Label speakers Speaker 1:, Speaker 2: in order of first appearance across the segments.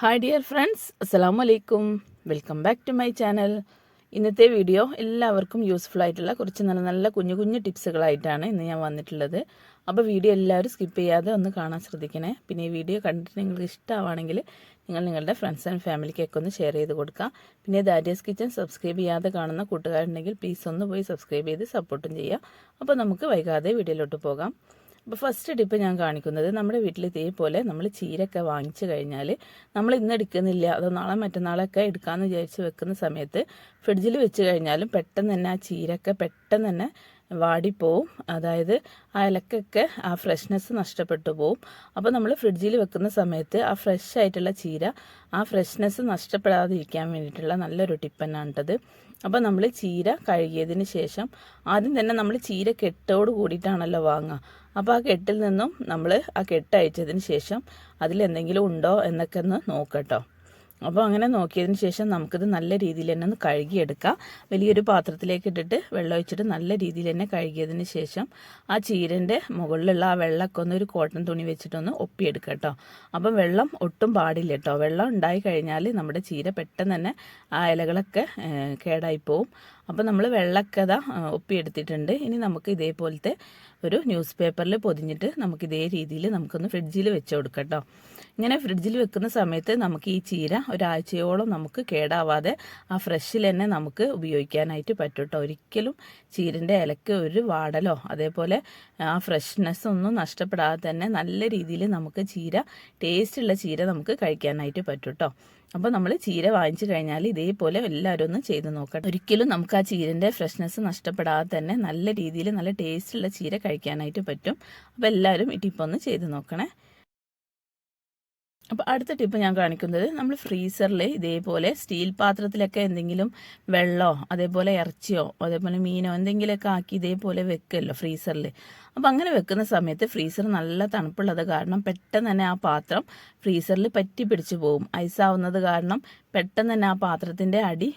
Speaker 1: Hi dear friends അസ്സലാം വലൈക്കും welcome back to my channel ഇന്നത്തെ വീഡിയോ എല്ലാവർക്കും യൂസ്ഫുൾ ആയിട്ടുള്ള കുറച്ച് നല്ല നല്ല കുഞ്ഞു കുഞ്ഞു ടിപ്സുകളായിട്ടാണ് ഇന്ന് ഞാൻ വന്നിട്ടുള്ളത്. അപ്പോൾ വീഡിയോ എല്ലാവരും സ്കിപ്പ് ചെയ്യാതെ ഒന്ന് കാണാൻ ശ്രദ്ധിക്കണേ. പിന്നെ ഈ വീഡിയോ കണ്ടിട്ട് നിങ്ങൾക്ക് ഇഷ്ടമാണെങ്കിൽ നിങ്ങൾ നിങ്ങളുടെ ഫ്രണ്ട്സ് ആൻഡ് ഫാമിലിക്കൊക്കെ ഒന്ന് ഷെയർ ചെയ്ത് കൊടുക്കാം. പിന്നെ ദാരിയസ് കിച്ചൻ സബ്സ്ക്രൈബ് ചെയ്യാതെ കാണുന്ന കൂട്ടുകാരുണ്ടെങ്കിൽ പ്ലീസ് ഒന്ന് പോയി സബ്സ്ക്രൈബ് ചെയ്ത് സപ്പോർട്ടും ചെയ്യാം അപ്പോൾ നമുക്ക് വൈകാതെ വീഡിയോയിലോട്ട് പോകാം. അപ്പോൾ ഫസ്റ്റ് ടിപ്പ് ഞാൻ കാണിക്കുന്നത് നമ്മുടെ വീട്ടിൽ ഇതേപോലെ നമ്മൾ ചീരൊക്കെ വാങ്ങിച്ചു കഴിഞ്ഞാൽ നമ്മൾ ഇന്ന് എടുക്കുന്നില്ല. അതോ നാളെ മറ്റന്നാളൊക്കെ എടുക്കാമെന്ന് വിചാരിച്ച് വെക്കുന്ന സമയത്ത് ഫ്രിഡ്ജിൽ വെച്ച് കഴിഞ്ഞാലും പെട്ടെന്ന് തന്നെ ആ ചീരൊക്കെ പെട്ടെന്ന് തന്നെ വാടിപ്പോവും. അതായത് ആ ഇലക്കൊക്കെ ആ ഫ്രഷ്നെസ് നഷ്ടപ്പെട്ടു പോവും. അപ്പോൾ നമ്മൾ ഫ്രിഡ്ജിൽ വെക്കുന്ന സമയത്ത് ആ ഫ്രഷ് ആയിട്ടുള്ള ചീര ആ ഫ്രഷ്നെസ് നഷ്ടപ്പെടാതിരിക്കാൻ വേണ്ടിയിട്ടുള്ള നല്ലൊരു ടിപ്പ് തന്നെയാണിട്ടത് അപ്പോൾ നമ്മൾ ചീര കഴുകിയതിന് ശേഷം ആദ്യം തന്നെ നമ്മൾ ചീര കെട്ടോട് കൂടിയിട്ടാണല്ലോ വാങ്ങുക. അപ്പോൾ ആ കെട്ടിൽ നിന്നും നമ്മൾ ആ കെട്ട് അയച്ചതിന് ശേഷം അതിലെന്തെങ്കിലും ഉണ്ടോ എന്നൊക്കെ ഒന്ന് നോക്കട്ടോ അപ്പോൾ അങ്ങനെ നോക്കിയതിന് ശേഷം നമുക്കിത് നല്ല രീതിയിൽ തന്നെ ഒന്ന് കഴുകിയെടുക്കാം. വലിയൊരു പാത്രത്തിലേക്ക് ഇട്ടിട്ട് വെള്ളം ഒഴിച്ചിട്ട് നല്ല രീതിയിൽ തന്നെ കഴുകിയതിന് ശേഷം ആ ചീരന്റെ മുകളിലുള്ള ആ വെള്ളമൊക്കെ ഒന്ന് ഒരു കോട്ടൺ തുണി വെച്ചിട്ടൊന്ന് ഒപ്പിയെടുക്കുക കേട്ടോ. അപ്പം വെള്ളം ഒട്ടും പാടില്ല കേട്ടോ. വെള്ളം ഉണ്ടായി കഴിഞ്ഞാൽ നമ്മുടെ ചീര പെട്ടെന്ന് തന്നെ ആ ഇലകളൊക്കെ കേടായി പോവും. അപ്പോൾ നമ്മൾ വെള്ളമൊക്കെ അതാ ഒപ്പിയെടുത്തിട്ടുണ്ട്. ഇനി നമുക്ക് ഇതേപോലത്തെ ഒരു ന്യൂസ് പേപ്പറിൽ പൊതിഞ്ഞിട്ട് നമുക്ക് ഇതേ രീതിയിൽ നമുക്കൊന്ന് ഫ്രിഡ്ജിൽ വെച്ച് കൊടുക്കാം കേട്ടോ. ഇങ്ങനെ ഫ്രിഡ്ജിൽ വെക്കുന്ന സമയത്ത് നമുക്ക് ഈ ചീര ഒരാഴ്ചയോളം നമുക്ക് കേടാവാതെ ആ ഫ്രഷിൽ തന്നെ നമുക്ക് ഉപയോഗിക്കാനായിട്ട് പറ്റും കേട്ടോ ഒരിക്കലും ചീരന്റെ ഇലക്ക് ഒരു വാടലോ അതേപോലെ ആ ഫ്രഷ്നെസ് ഒന്നും നഷ്ടപ്പെടാതെ തന്നെ നല്ല രീതിയിൽ നമുക്ക് ചീര ടേസ്റ്റുള്ള ചീര നമുക്ക് കഴിക്കാനായിട്ട് പറ്റും കേട്ടോ അപ്പോൾ നമ്മൾ ചീര വാങ്ങിച്ചു കഴിഞ്ഞാൽ ഇതേപോലെ എല്ലാവരും ഒന്ന് ചെയ്ത് നോക്കണം ഒരിക്കലും നമുക്ക് ആ ചീരന്റെ ഫ്രഷ്നെസ് നഷ്ടപ്പെടാതെ തന്നെ നല്ല രീതിയിൽ നല്ല ടേസ്റ്റുള്ള ചീര കഴിക്കാനായിട്ട് പറ്റും. അപ്പോൾ എല്ലാവരും ഈ ചെയ്ത് നോക്കണേ. അപ്പോൾ അടുത്ത ടിപ്പ് ഞാൻ കാണിക്കുന്നത് നമ്മൾ ഫ്രീസറിൽ ഇതേപോലെ സ്റ്റീൽ പാത്രത്തിലൊക്കെ എന്തെങ്കിലും വെള്ളമോ അതേപോലെ ഇറച്ചിയോ അതേപോലെ മീനോ എന്തെങ്കിലുമൊക്കെ ആക്കി ഇതേപോലെ വെക്കുമല്ലോ ഫ്രീസറിൽ അപ്പോൾ അങ്ങനെ വെക്കുന്ന സമയത്ത് ഫ്രീസർ നല്ല തണുപ്പുള്ളത് കാരണം പെട്ടെന്ന് തന്നെ ആ പാത്രം ഫ്രീസറിൽ പറ്റി പിടിച്ചു പോകും. ഐസാവുന്നത് കാരണം പെട്ടെന്ന് തന്നെ ആ പാത്രത്തിന്റെ അടി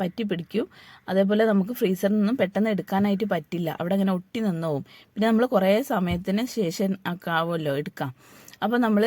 Speaker 1: പറ്റി പിടിക്കും. അതേപോലെ നമുക്ക് ഫ്രീസറിൽ നിന്നും പെട്ടെന്ന് എടുക്കാനായിട്ട് പറ്റില്ല. അവിടെ അങ്ങനെ ഒട്ടി നിന്നു പോകും പിന്നെ നമ്മൾ കുറേ സമയത്തിന് ശേഷം ആക്കാവുമല്ലോ എടുക്കാം. അപ്പോൾ നമ്മൾ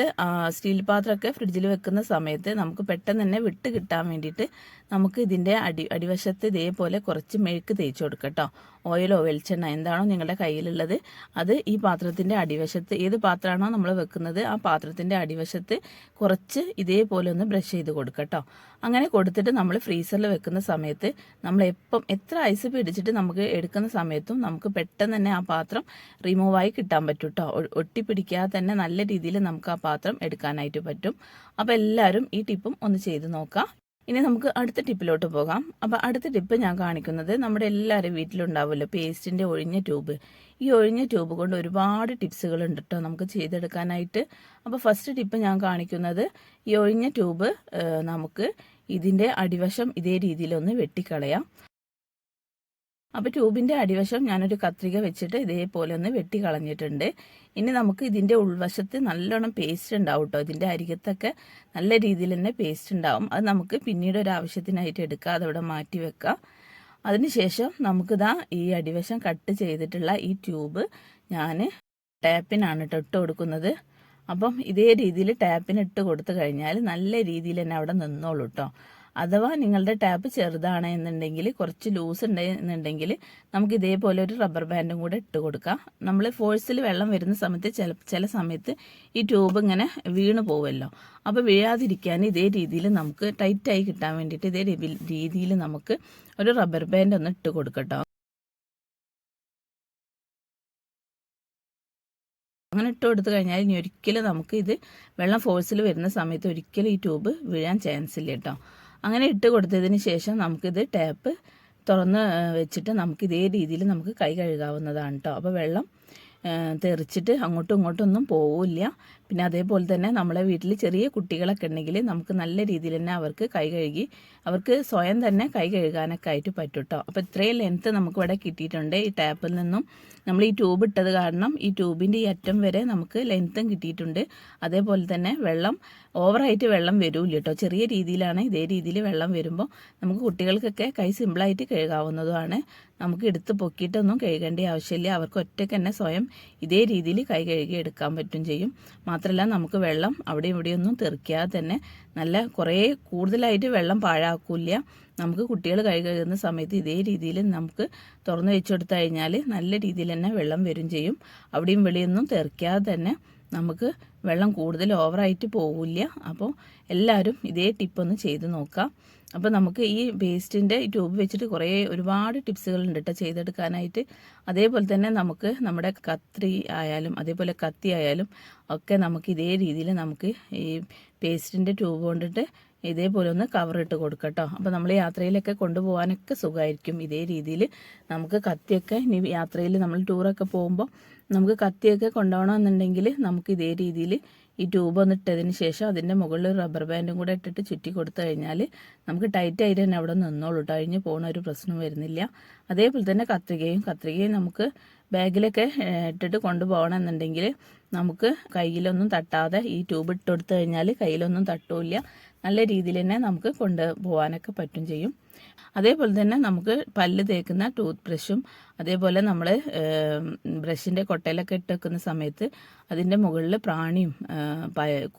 Speaker 1: സ്റ്റീൽ പാത്രമൊക്കെ ഫ്രിഡ്ജിൽ വെക്കുന്ന സമയത്ത് നമുക്ക് പെട്ടെന്ന് തന്നെ വിട്ട് കിട്ടാൻ വേണ്ടിയിട്ട് നമുക്ക് ഇതിന്റെ അടി അടിവശത്ത് ഇതേപോലെ കുറച്ച് മെഴുക്ക് തേച്ച് കൊടുക്കുക കേട്ടോ. ഓയിലോ വെളിച്ചെണ്ണ എന്താണോ നിങ്ങളുടെ കയ്യിലുള്ളത് അത് ഈ പാത്രത്തിന്റെ അടിവശത്ത് ഏത് പാത്രമാണോ നമ്മൾ വെക്കുന്നത് ആ പാത്രത്തിന്റെ അടിവശത്ത് കുറച്ച് ഇതേപോലെ ഒന്ന് ബ്രഷ് ചെയ്ത് കൊടുക്കുക കേട്ടോ. അങ്ങനെ കൊടുത്തിട്ട് നമ്മൾ ഫ്രീസറിൽ വെക്കുന്ന സമയത്ത് നമ്മൾ എപ്പം എത്ര ഐസ് പിടിച്ചിട്ട് നമുക്ക് എടുക്കുന്ന സമയത്തും നമുക്ക് പെട്ടെന്ന് തന്നെ ആ പാത്രം റിമൂവായി കിട്ടാൻ പറ്റും കേട്ടോ. ഒട്ടിപ്പിടിക്കാതെ തന്നെ നല്ല രീതിയിൽ നമുക്ക് ആ പാത്രം എടുക്കാനായിട്ട് പറ്റും. അപ്പോൾ എല്ലാവരും ഈ ടിപ്പും ഒന്ന് ചെയ്ത് നോക്കാം. ഇനി നമുക്ക് അടുത്ത ടിപ്പിലോട്ട് പോകാം. അപ്പോൾ അടുത്ത ടിപ്പ് ഞാൻ കാണിക്കുന്നത് നമ്മുടെ എല്ലാവരും വീട്ടിലുണ്ടാവുമല്ലോ പേസ്റ്റിന്റെ ഒഴിഞ്ഞ ട്യൂബ്. ഈ ഒഴിഞ്ഞ ട്യൂബ് കൊണ്ട് ഒരുപാട് ടിപ്സുകൾ ഉണ്ട് കേട്ടോ നമുക്ക് ചെയ്തെടുക്കാനായിട്ട്. അപ്പോൾ ഫസ്റ്റ് ടിപ്പ് ഞാൻ കാണിക്കുന്നത് ഈ ഒഴിഞ്ഞ ട്യൂബ് നമുക്ക് ഇതിന്റെ അടിവശം ഇതേ രീതിയിലൊന്ന് വെട്ടിക്കളയാം. അപ്പോൾ ട്യൂബിന്റെ അടിവശം ഞാനൊരു കത്രിക വെച്ചിട്ട് ഇതേപോലെ ഒന്ന് വെട്ടി കളഞ്ഞിട്ടുണ്ട്. ഇനി നമുക്ക് ഇതിന്റെ ഉൾവശത്ത് നല്ലോണം പേസ്റ്റ് ഉണ്ടാവും കേട്ടോ ഇതിന്റെ അരികത്തൊക്കെ നല്ല രീതിയിൽ തന്നെ പേസ്റ്റ് ഉണ്ടാവും. അത് നമുക്ക് പിന്നീട് ഒരു ആവശ്യത്തിനായിട്ട് എടുക്കാം. അതവിടെ മാറ്റി വെക്കാം. അതിനുശേഷം നമുക്കിതാ ഈ അടിവശം കട്ട് ചെയ്തിട്ടുള്ള ഈ ട്യൂബ് ഞാൻ ടാപ്പിനാണ് കേട്ടോ ഇട്ട് കൊടുക്കുന്നത്. അപ്പം ഇതേ രീതിയിൽ ടാപ്പിന് ഇട്ട് കൊടുത്തു കഴിഞ്ഞാൽ നല്ല രീതിയിൽ തന്നെ അവിടെ നിന്നോളൂ കേട്ടോ അഥവാ നിങ്ങളുടെ ടാപ്പ് ചെറുതാണ് എന്നുണ്ടെങ്കിൽ കുറച്ച് ലൂസ് ഉണ്ടെന്നുണ്ടെങ്കിൽ നമുക്ക് ഇതേപോലെ ഒരു റബ്ബർ ബാൻഡും കൂടെ ഇട്ട് കൊടുക്കാം. നമ്മൾ ഫോഴ്സിൽ വെള്ളം വരുന്ന സമയത്ത് ചില ചില സമയത്ത് ഈ ട്യൂബ് ഇങ്ങനെ വീണ് പോവുമല്ലോ അപ്പോൾ വീഴാതിരിക്കാൻ ഇതേ രീതിയിൽ നമുക്ക് ടൈറ്റായി കിട്ടാൻ വേണ്ടിയിട്ട് ഇതേ രീതിയിൽ നമുക്ക് ഒരു റബ്ബർ ബാൻഡ് ഒന്ന് ഇട്ട് കൊടുക്കട്ടോ. അങ്ങനെ ഇട്ട് കൊടുത്തു കഴിഞ്ഞാൽ ഇനി ഒരിക്കലും നമുക്ക് ഇത് വെള്ളം ഫോഴ്സിൽ വരുന്ന സമയത്ത് ഒരിക്കലും ഈ ട്യൂബ് വീഴാൻ ചാൻസ് ഇല്ല കേട്ടോ. അങ്ങനെ ഇട്ട് കൊടുത്തതിന് ശേഷം നമുക്കിത് ടാപ്പ് തുറന്ന് വെച്ചിട്ട് നമുക്ക് ഇതേ രീതിയിൽ നമുക്ക് കൈ കഴുകാവുന്നതാണ് കേട്ടോ അപ്പോൾ വെള്ളം തെറിച്ചിട്ട് അങ്ങോട്ടും ഇങ്ങോട്ടും ഒന്നും പോവില്ല. പിന്നെ അതേപോലെ തന്നെ നമ്മളെ വീട്ടിൽ ചെറിയ കുട്ടികളൊക്കെ ഉണ്ടെങ്കിൽ നമുക്ക് നല്ല രീതിയിൽ തന്നെ അവർക്ക് കൈ കഴുകി അവർക്ക് സ്വയം തന്നെ കൈ കഴുകാനൊക്കെ ആയിട്ട് പറ്റും കേട്ടോ അപ്പോൾ ഇത്രയും ലെങ്ത്ത് നമുക്ക് ഇവിടെ കിട്ടിയിട്ടുണ്ട്. ഈ ടാപ്പിൽ നിന്നും നമ്മൾ ഈ ട്യൂബ് ഇട്ടത് കാരണം ഈ ട്യൂബിന്റെ ഈ അറ്റം വരെ നമുക്ക് ലെങ്ത്തും കിട്ടിയിട്ടുണ്ട്. അതേപോലെ തന്നെ വെള്ളം ഓവറായിട്ട് വെള്ളം വരില്ല കേട്ടോ ചെറിയ രീതിയിലാണ് ഇതേ രീതിയിൽ വെള്ളം വരുമ്പോൾ നമുക്ക് കുട്ടികൾക്കൊക്കെ കൈ സിമ്പിളായിട്ട് കഴുകാവുന്നതുമാണ്. നമുക്ക് എടുത്ത് പൊക്കിയിട്ടൊന്നും കഴുകേണ്ട ആവശ്യമില്ല. അവർക്ക് ഒറ്റയ്ക്ക് തന്നെ സ്വയം ഇതേ രീതിയിൽ കൈ കഴുകി എടുക്കാൻ പറ്റും ചെയ്യും. മാത്രമല്ല നമുക്ക് വെള്ളം അവിടെ ഇവിടെയൊന്നും തെറിക്കാതെ തന്നെ നല്ല കുറേ കൂടുതലായിട്ട് വെള്ളം പാഴാക്കൂല നമുക്ക് കുട്ടികൾ കൈ കഴുകുന്ന സമയത്ത് ഇതേ രീതിയിൽ നമുക്ക് തുറന്നു വെച്ചു കൊടുത്തു കഴിഞ്ഞാൽ നല്ല രീതിയിൽ തന്നെ വെള്ളം വരും ചെയ്യും. അവിടെയും വെളിയൊന്നും തെറിക്കാതെ തന്നെ നമുക്ക് വെള്ളം കൂടുതൽ ഓവറായിട്ട് പോവില്ല. അപ്പോൾ എല്ലാവരും ഇതേ ടിപ്പൊന്ന് ചെയ്ത് നോക്കാം. അപ്പോൾ നമുക്ക് ഈ പേസ്റ്റിന്റെ ട്യൂബ് വെച്ചിട്ട് കുറേ ഒരുപാട് ടിപ്സുകളുണ്ട് കേട്ടോ ചെയ്തെടുക്കാനായിട്ട്. അതേപോലെ തന്നെ നമുക്ക് നമ്മുടെ കത്രി ആയാലും അതേപോലെ കത്തി ആയാലും ഒക്കെ നമുക്ക് ഇതേ രീതിയിൽ നമുക്ക് ഈ പേസ്റ്റിന്റെ ട്യൂബ് കൊണ്ടിട്ട് ഇതേപോലെ ഒന്ന് കവർ ഇട്ട് കൊടുക്കട്ടോ അപ്പോൾ നമ്മൾ യാത്രയിലൊക്കെ കൊണ്ടുപോകാനൊക്കെ സുഖമായിരിക്കും ഇതേ രീതിയിൽ നമുക്ക് കത്തിയൊക്കെ ഇനി യാത്രയിൽ നമ്മൾ ടൂറൊക്കെ പോകുമ്പോൾ നമുക്ക് കത്തിയൊക്കെ കൊണ്ടുപോകണമെന്നുണ്ടെങ്കിൽ നമുക്ക് ഇതേ രീതിയിൽ ഈ ട്യൂബ് ഒന്ന് ഇട്ടതിന് ശേഷം അതിന്റെ മുകളിൽ റബ്ബർ ബാൻഡും കൂടെ ഇട്ടിട്ട് ചുറ്റി കൊടുത്തു കഴിഞ്ഞാൽ നമുക്ക് ടൈറ്റ് ആയിട്ട് തന്നെ അവിടെ നിന്നോളൂ കേട്ടോ കഴിഞ്ഞ് പോകുന്ന ഒരു പ്രശ്നം വരുന്നില്ല. അതേപോലെ തന്നെ കത്രികയും കത്രികയും നമുക്ക് ബാഗിലൊക്കെ ഇട്ടിട്ട് കൊണ്ടുപോകണമെന്നുണ്ടെങ്കിൽ നമുക്ക് കയ്യിലൊന്നും തട്ടാതെ ഈ ട്യൂബ് ഇട്ട് കൊടുത്തു കഴിഞ്ഞാൽ കയ്യിലൊന്നും തട്ടൂല്ല. നല്ല രീതിയിൽ തന്നെ നമുക്ക് കൊണ്ട് പോകാനൊക്കെ പറ്റും ചെയ്യും. അതേപോലെ തന്നെ നമുക്ക് പല്ല് തേക്കുന്ന ടൂത്ത് ബ്രഷും അതേപോലെ നമ്മൾ ബ്രഷിന്റെ കൊട്ടയിലൊക്കെ ഇട്ട് വെക്കുന്ന സമയത്ത് അതിന്റെ മുകളിൽ പ്രാണിയും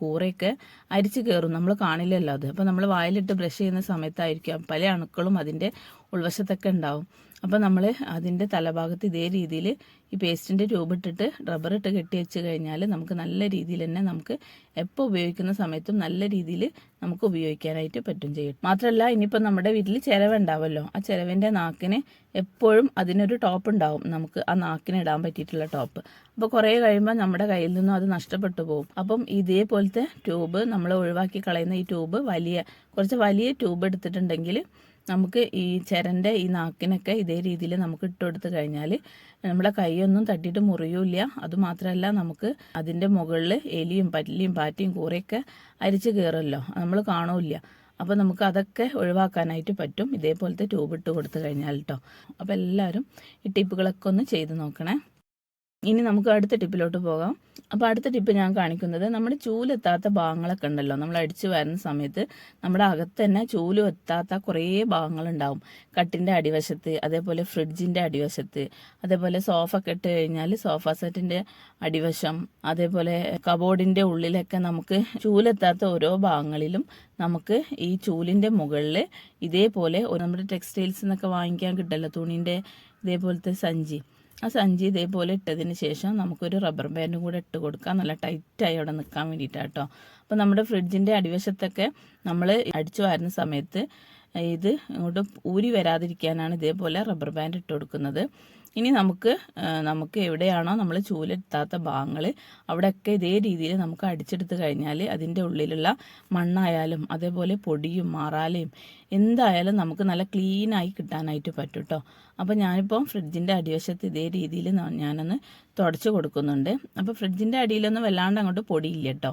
Speaker 1: കൂറയൊക്കെ അരിച്ച് കയറും നമ്മൾ കാണില്ലല്ലോ അത്. അപ്പോൾ നമ്മൾ വായിലിട്ട് ബ്രഷ് ചെയ്യുന്ന സമയത്തായിരിക്കും പല അണുക്കളും അതിന്റെ ഉൾവശത്തൊക്കെ ഉണ്ടാവും. അപ്പോൾ നമ്മൾ അതിന്റെ തലഭാഗത്ത് ഇതേ രീതിയിൽ ഈ പേസ്റ്റിന്റെ രൂപിട്ടിട്ട് റബ്ബർ ഇട്ട് കെട്ടി വെച്ച് കഴിഞ്ഞാൽ നമുക്ക് നല്ല രീതിയിൽ തന്നെ നമുക്ക് എപ്പോൾ ഉപയോഗിക്കുന്ന സമയത്തും നല്ല രീതിയിൽ നമുക്ക് ഉപയോഗിക്കാനായിട്ട് പറ്റും ചെയ്യും. മാത്രമല്ല ഇനിയിപ്പോൾ നമ്മുടെ വീട്ടിൽ ചിരവ ആ ചിലവിന്റെ നാക്കിന് എപ്പോഴും അതിനൊരു ടോപ്പ് ഉണ്ടാവും. നമുക്ക് ആ നാക്കിന് ഇടാൻ പറ്റിയിട്ടുള്ള ടോപ്പ്. അപ്പോൾ കുറേ കഴിയുമ്പോൾ നമ്മുടെ കയ്യിൽ നിന്നും അത് നഷ്ടപ്പെട്ടു പോകും. അപ്പം ഇതേപോലത്തെ ട്യൂബ് നമ്മൾ ഒഴിവാക്കി കളയുന്ന ഈ ട്യൂബ് വലിയ കുറച്ച് വലിയ ട്യൂബ് എടുത്തിട്ടുണ്ടെങ്കിൽ നമുക്ക് ഈ ചിരന്റെ ഈ നാക്കിനൊക്കെ ഇതേ രീതിയിൽ നമുക്ക് ഇട്ട് കൊടുത്തു കഴിഞ്ഞാൽ നമ്മുടെ കൈയൊന്നും തട്ടിയിട്ട് മുറിയൂല്ല. അതുമാത്രമല്ല നമുക്ക് അതിന്റെ മുകളിൽ എലിയും പല്ലിയും പാറ്റിയും കൂറയൊക്കെ അരിച്ച് കയറുമല്ലോ. നമ്മൾ കാണൂല അപ്പോൾ നമുക്ക് അതൊക്കെ ഒഴിവാക്കാനായിട്ട് പറ്റും. ഇതേപോലത്തെ ട്യൂബ് ഇട്ട് കൊടുത്തു കഴിഞ്ഞാൽ കേട്ടോ അപ്പോൾ എല്ലാവരും ഈ ടിപ്പുകളൊക്കെ ഒന്ന് ചെയ്ത് നോക്കണേ. ഇനി നമുക്ക് അടുത്ത ടിപ്പിലോട്ട് പോകാം. അപ്പോൾ അടുത്ത ടിപ്പ് ഞാൻ കാണിക്കുന്നത് നമ്മുടെ ചൂലെത്താത്ത ഭാഗങ്ങളൊക്കെ ഉണ്ടല്ലോ. നമ്മൾ അടിച്ചു വരുന്ന സമയത്ത് നമ്മുടെ അകത്ത് തന്നെ ചൂലും എത്താത്ത കുറേ ഭാഗങ്ങളുണ്ടാവും. കട്ടിന്റെ അടിവശത്ത് അതേപോലെ ഫ്രിഡ്ജിന്റെ അടിവശത്ത് അതേപോലെ സോഫ ഒക്കെ ഇട്ട് കഴിഞ്ഞാൽ സോഫ സെറ്റിന്റെ അടിവശം അതേപോലെ കബോർഡിന്റെ ഉള്ളിലൊക്കെ നമുക്ക് ചൂലെത്താത്ത ഓരോ ഭാഗങ്ങളിലും നമുക്ക് ഈ ചൂലിന്റെ മുകളിൽ ഇതേപോലെ നമ്മുടെ ടെക്സ്റ്റൈൽസ് എന്നൊക്കെ വാങ്ങിക്കാൻ കിട്ടല്ലോ. തുണീന്റെ ഇതേപോലത്തെ സഞ്ചി. ആ സഞ്ചി ഇതേപോലെ ഇട്ടതിന് ശേഷം നമുക്കൊരു റബ്ബർ ബാൻഡും കൂടെ ഇട്ട് കൊടുക്കാം. നല്ല ടൈറ്റായി അവിടെ നിൽക്കാൻ വേണ്ടിയിട്ടാണ് കേട്ടോ അപ്പോൾ നമ്മുടെ ഫ്രിഡ്ജിന്റെ അടിവശത്തൊക്കെ നമ്മൾ അടിച്ചു വരുന്ന സമയത്ത് ഇത് ഇങ്ങോട്ട് ഊരി വരാതിരിക്കാനാണ് ഇതേപോലെ റബ്ബർ ബാൻഡ് ഇട്ട് കൊടുക്കുന്നത്. ഇനി നമുക്ക് നമുക്ക് എവിടെയാണോ നമ്മൾ ചൂലെത്താത്ത ഭാഗങ്ങൾ അവിടെയൊക്കെ ഇതേ രീതിയിൽ നമുക്ക് അടിച്ചെടുത്ത് കഴിഞ്ഞാൽ അതിന്റെ ഉള്ളിലുള്ള മണ്ണായാലും അതേപോലെ പൊടിയും മാറാലയും എന്തായാലും നമുക്ക് നല്ല ക്ലീനായി കിട്ടാനായിട്ട് പറ്റും കേട്ടോ അപ്പോൾ ഞാനിപ്പോൾ ഫ്രിഡ്ജിന്റെ അടിവശത്ത് ഇതേ രീതിയിൽ ഞാനൊന്ന് തുടച്ച് കൊടുക്കുന്നുണ്ട്. അപ്പോൾ ഫ്രിഡ്ജിന്റെ അടിയിലൊന്നും വല്ലാണ്ട് അങ്ങോട്ട് പൊടിയില്ല കേട്ടോ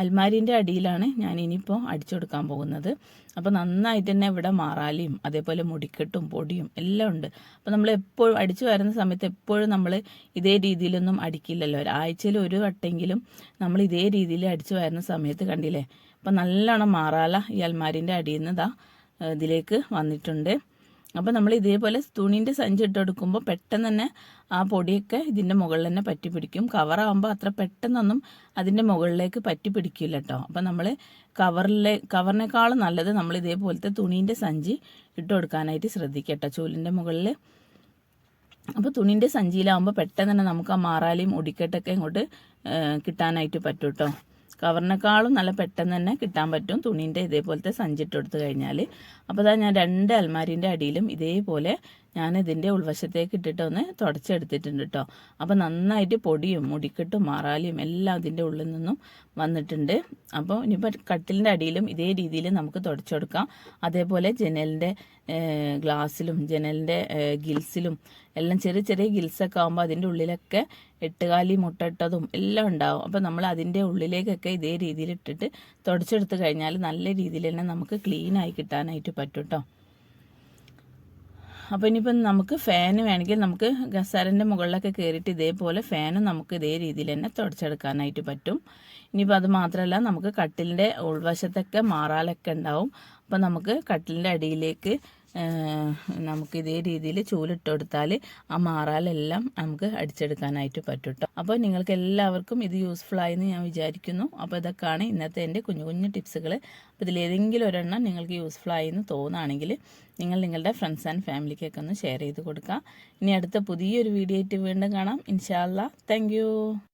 Speaker 1: അൽമാരിന്റെ അടിയിലാണ് ഞാൻ ഇനിയിപ്പോൾ അടിച്ചു കൊടുക്കാൻ പോകുന്നത്. അപ്പോൾ നന്നായിട്ട് തന്നെ ഇവിടെ മാറാലിയും അതേപോലെ മുടിക്കെട്ടും പൊടിയും എല്ലാം ഉണ്ട്. അപ്പോൾ നമ്മൾ എപ്പോഴും അടിച്ചു വരുന്ന സമയത്ത് എപ്പോഴും നമ്മൾ ഇതേ രീതിയിലൊന്നും അടിക്കില്ലല്ലോ. ഒരാഴ്ചയിൽ ഒരു വട്ടെങ്കിലും നമ്മൾ ഇതേ രീതിയിൽ അടിച്ചു വരുന്ന സമയത്ത് കണ്ടില്ലേ? അപ്പം നല്ലോണം മാറാല ഈ അൽമാരിന്റെ അടിയിൽ നിന്ന് ഇതാ ഇതിലേക്ക് വന്നിട്ടുണ്ട്. അപ്പോൾ നമ്മൾ ഇതേപോലെ തുണീന്റെ സഞ്ചി ഇട്ടെടുക്കുമ്പോൾ പെട്ടെന്ന് തന്നെ ആ പൊടിയൊക്കെ ഇതിന്റെ മുകളിൽ തന്നെ പറ്റി പിടിക്കും. കവറാകുമ്പോൾ അത്ര പെട്ടെന്നൊന്നും അതിന്റെ മുകളിലേക്ക് പറ്റി പിടിക്കില്ല കേട്ടോ അപ്പോൾ നമ്മൾ കവറിലെ കവറിനേക്കാളും നല്ലത് നമ്മൾ ഇതേപോലത്തെ തുണീന്റെ സഞ്ചി ഇട്ട് കൊടുക്കാനായിട്ട് ശ്രദ്ധിക്കട്ടോ ചൂലിന്റെ മുകളിൽ അപ്പോൾ തുണിന്റെ സഞ്ചിയിലാവുമ്പോൾ പെട്ടെന്ന് തന്നെ നമുക്ക് ആ മാറാലിയും ഒടിക്കെട്ടൊക്കെ ഇങ്ങോട്ട് കിട്ടാനായിട്ട് പറ്റും കേട്ടോ കവറിനേക്കാളും നല്ല പെട്ടെന്ന് തന്നെ കിട്ടാൻ പറ്റും തുണീന്റെ ഇതേപോലത്തെ സഞ്ചി ഇട്ട് കൊടുത്തു കഴിഞ്ഞാൽ അപ്പോൾ അതാ ഞാൻ രണ്ട് അൽമാരിന്റെ അടിയിലും ഇതേപോലെ ഞാൻ ഇതിന്റെ ഉൾവശത്തേക്ക് ഇട്ടിട്ട് ഒന്ന് തുടച്ചെടുത്തിട്ടുണ്ട് കേട്ടോ അപ്പോൾ നന്നായിട്ട് പൊടിയും മുടിക്കെട്ടും മാറാലിയും എല്ലാം അതിന്റെ ഉള്ളിൽ നിന്നും വന്നിട്ടുണ്ട്. അപ്പോൾ ഇനിയിപ്പോൾ കട്ടിലിന്റെ അടിയിലും ഇതേ രീതിയിൽ നമുക്ക് തുടച്ചെടുക്കാം. അതേപോലെ ജനലിന്റെ ഗ്ലാസ്സിലും ജനലിന്റെ ഗിൽസിലും എല്ലാം ചെറിയ ചെറിയ ഗിൽസൊക്കെ ആകുമ്പോൾ അതിന്റെ ഉള്ളിലൊക്കെ എട്ടുകാലി മുട്ടട്ടതും എല്ലാം ഉണ്ടാവും. അപ്പോൾ നമ്മൾ അതിന്റെ ഉള്ളിലേക്കൊക്കെ ഇതേ രീതിയിൽ ഇട്ടിട്ട് തുടച്ചെടുത്ത് കഴിഞ്ഞാൽ നല്ല രീതിയിൽ തന്നെ നമുക്ക് ക്ലീനായി കിട്ടാനായിട്ട് പറ്റും കേട്ടോ അപ്പോൾ ഇനിയിപ്പം നമുക്ക് ഫാന് വേണമെങ്കിൽ നമുക്ക് ഗസാരന്റെ മുകളിലൊക്കെ കയറിയിട്ട് ഇതേപോലെ ഫാനും നമുക്ക് ഇതേ രീതിയിൽ തന്നെ തുടച്ചെടുക്കാനായിട്ട് പറ്റും. ഇനിയിപ്പോൾ അത് മാത്രമല്ല നമുക്ക് കട്ടിലിന്റെ ഉൾവശത്തൊക്കെ മാറാലൊക്കെ ഉണ്ടാവും. അപ്പോൾ നമുക്ക് കട്ടിലിന്റെ അടിയിലേക്ക് നമുക്ക് ഇതേ രീതിയിൽ ചൂലിട്ട് കൊടുത്താൽ ആ മാറാലെല്ലാം നമുക്ക് അടിച്ചെടുക്കാനായിട്ട് പറ്റും കേട്ടോ അപ്പോൾ നിങ്ങൾക്ക് എല്ലാവർക്കും ഇത് യൂസ്ഫുൾ ആയെന്ന് ഞാൻ വിചാരിക്കുന്നു. അപ്പോൾ ഇതൊക്കെയാണ് ഇന്നത്തെ എന്റെ കുഞ്ഞു കുഞ്ഞു ടിപ്സുകൾ അപ്പോൾ ഇതിലേതെങ്കിലും ഒരെണ്ണം നിങ്ങൾക്ക് യൂസ്ഫുൾ ആയെന്ന് തോന്നുകയാണെങ്കിൽ നിങ്ങൾ നിങ്ങളുടെ ഫ്രണ്ട്സ് ആൻഡ് ഫാമിലിക്കൊക്കെ ഒന്ന് ഷെയർ ചെയ്ത് കൊടുക്കുക ഇനി അടുത്ത പുതിയൊരു വീഡിയോ ആയിട്ട് വീണ്ടും കാണാം. ഇൻഷാല്ല താങ്ക്